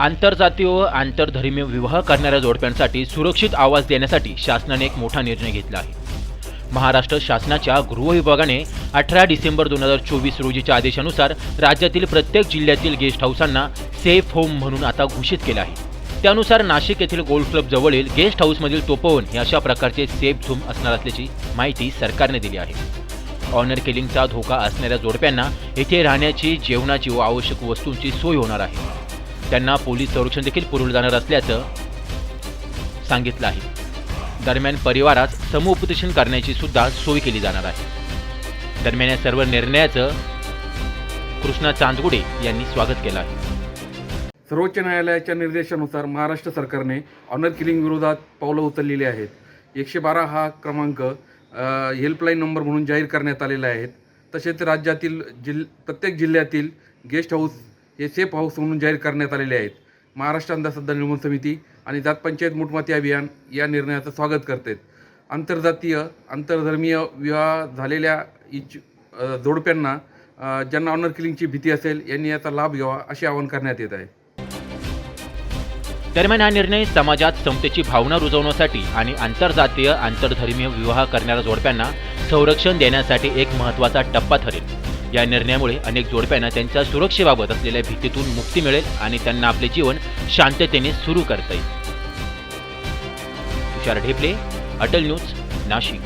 आंतरजातीय व आंतरधर्मीय विवाह करणाऱ्या जोडप्यांसाठी सुरक्षित आवाज देण्यासाठी शासनाने एक मोठा निर्णय घेतला आहे. महाराष्ट्र शासनाच्या गृह विभागाने अठरा डिसेंबर दोन हजार चोवीस रोजीच्या आदेशानुसार राज्यातील प्रत्येक जिल्ह्यातील गेस्ट हाऊसांना सेफ होम म्हणून आता घोषित केलं आहे. त्यानुसार नाशिक येथील गोल्फ क्लब जवळील गेस्ट हाऊसमधील तोपवन हे अशा प्रकारचे सेफ झोम असणार असल्याची माहिती सरकारने दिली आहे. ऑनर किलिंगचा धोका असणाऱ्या जोडप्यांना येथे राहण्याची जेवणाची व आवश्यक वस्तूंची सोय होणार आहे. त्यांना पोलीस संरक्षण देखील पुरवलं जाणार असल्याचं सांगितलं आहे. दरम्यान परिवारात समुपदेशन करण्याची सुद्धा सोय केली जाणार आहे. दरम्यान या सर्व निर्णयाचं कृष्णा चांदगुडे यांनी स्वागत केलं आहे. सर्वोच्च न्यायालयाच्या निर्देशानुसार महाराष्ट्र सरकारने ऑनर किलिंग विरोधात पावलं उचललेली आहेत. एकशे बारा हा क्रमांक हेल्पलाईन नंबर म्हणून जाहीर करण्यात आलेले आहेत तसेच राज्यातील जिल प्रत्येक जिल्ह्यातील गेस्ट हाऊस हे सेफ हाऊस म्हणून जाहीर करण्यात आलेले आहेत. महाराष्ट्र अंधश्रद्धा निर्मूलन समिती आणि जात पंचायत मुटमाती अभियान या निर्णयाचं स्वागत करते. आंतरजातीय आंतरधर्मीय विवाह झालेल्या इच्छ जोडप्यांना ज्यांना ऑनर किलिंगची भीती असेल यांनी याचा लाभ घ्यावा असे आवाहन करण्यात येत आहे. दरम्यान हा निर्णय समाजात समतेची भावना रुजवण्यासाठी आणि आंतरजातीय आंतरधर्मीय विवाह करणाऱ्या जोडप्यांना संरक्षण देण्यासाठी एक महत्त्वाचा टप्पा ठरेल. या निर्णयामुळे अनेक जोडप्यांना त्यांच्या सुरक्षेबाबत असलेल्या भीतीतून मुक्ती मिळेल आणि त्यांना आपले जीवन शांततेने सुरू करता येईल. तुषार ढेपले अटल न्यूज नाशिक.